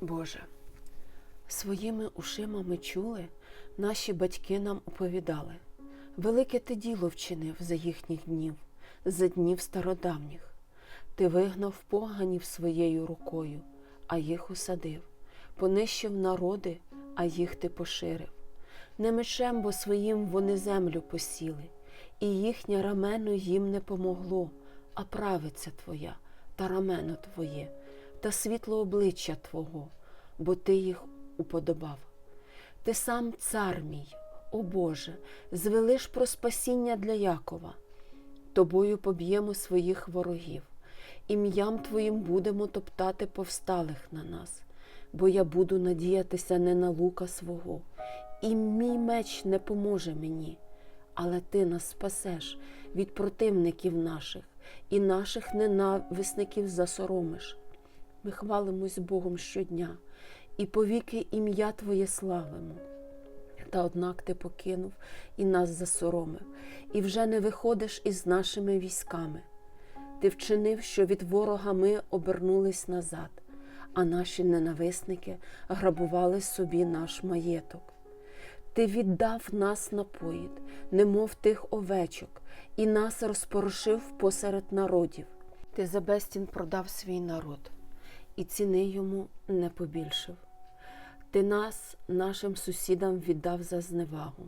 Боже, своїми ушима ми чули, наші батьки нам оповідали. Велике ти діло вчинив за їхніх днів, за днів стародавніх. Ти вигнав поганів своєю рукою, а їх усадив, понищив народи, а їх ти поширив. Не мечем, бо своїм вони землю посіли, і їхнє рамено їм не помогло, а правиця твоя та рамено твоє, та світло обличчя Твого, бо Ти їх уподобав. Ти сам цар мій, о Боже, звелиш про спасіння для Якова. Тобою поб'ємо своїх ворогів, ім'ям Твоїм будемо топтати повсталих на нас, бо я буду надіятися не на лука свого, і мій меч не поможе мені, але Ти нас спасеш від противників наших і наших ненависників засоромиш. Ми хвалимось Богом щодня і повіки ім'я Твоє славимо. Та однак ти покинув і нас засоромив, і вже не виходиш із нашими військами. Ти вчинив, що від ворога ми обернулись назад, а наші ненависники грабували собі наш маєток. Ти віддав нас на поїд, немов тих овечок, і нас розпорошив посеред народів. Ти за безцін продав свій народ, і ціни йому не побільшив. Ти нас нашим сусідам віддав за зневагу,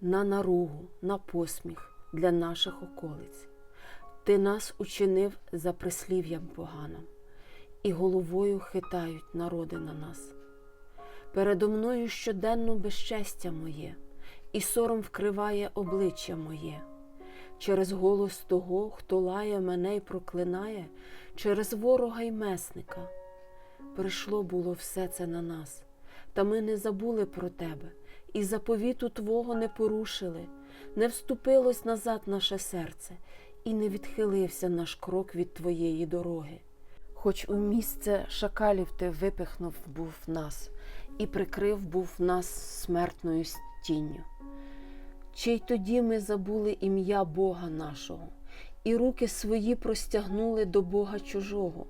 на наругу, на посміх для наших околиць. Ти нас учинив за прислів'ям поганим, і головою хитають народи на нас. Передо мною щоденно безчестя моє, і сором вкриває обличчя моє. Через голос того, хто лає мене й проклинає, через ворога й месника. Прийшло було все це на нас, та ми не забули про тебе, і заповіту Твого не порушили, не вступилось назад наше серце, і не відхилився наш крок від Твоєї дороги. Хоч у місце шакалів ти випихнув був нас, і прикрив був нас смертною стінню. Чи й тоді ми забули ім'я Бога нашого, і руки свої простягнули до Бога чужого.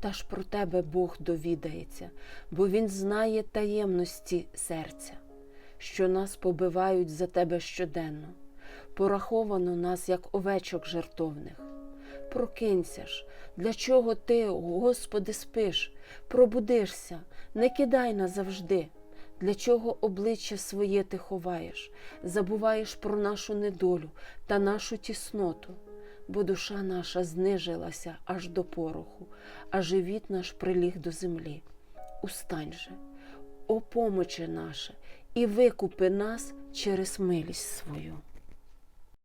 Та ж про тебе Бог довідається, бо Він знає таємності серця, що нас побивають за тебе щоденно, пораховано нас, як овечок жертовних. Прокинься ж, для чого ти, Господи, спиш, пробудишся, не кидай назавжди. Для чого обличчя своє ти ховаєш, забуваєш про нашу недолю та нашу тісноту, бо душа наша знижилася аж до пороху, а живіт наш приліг до землі. Устань же, о наше і викупи нас через милість свою.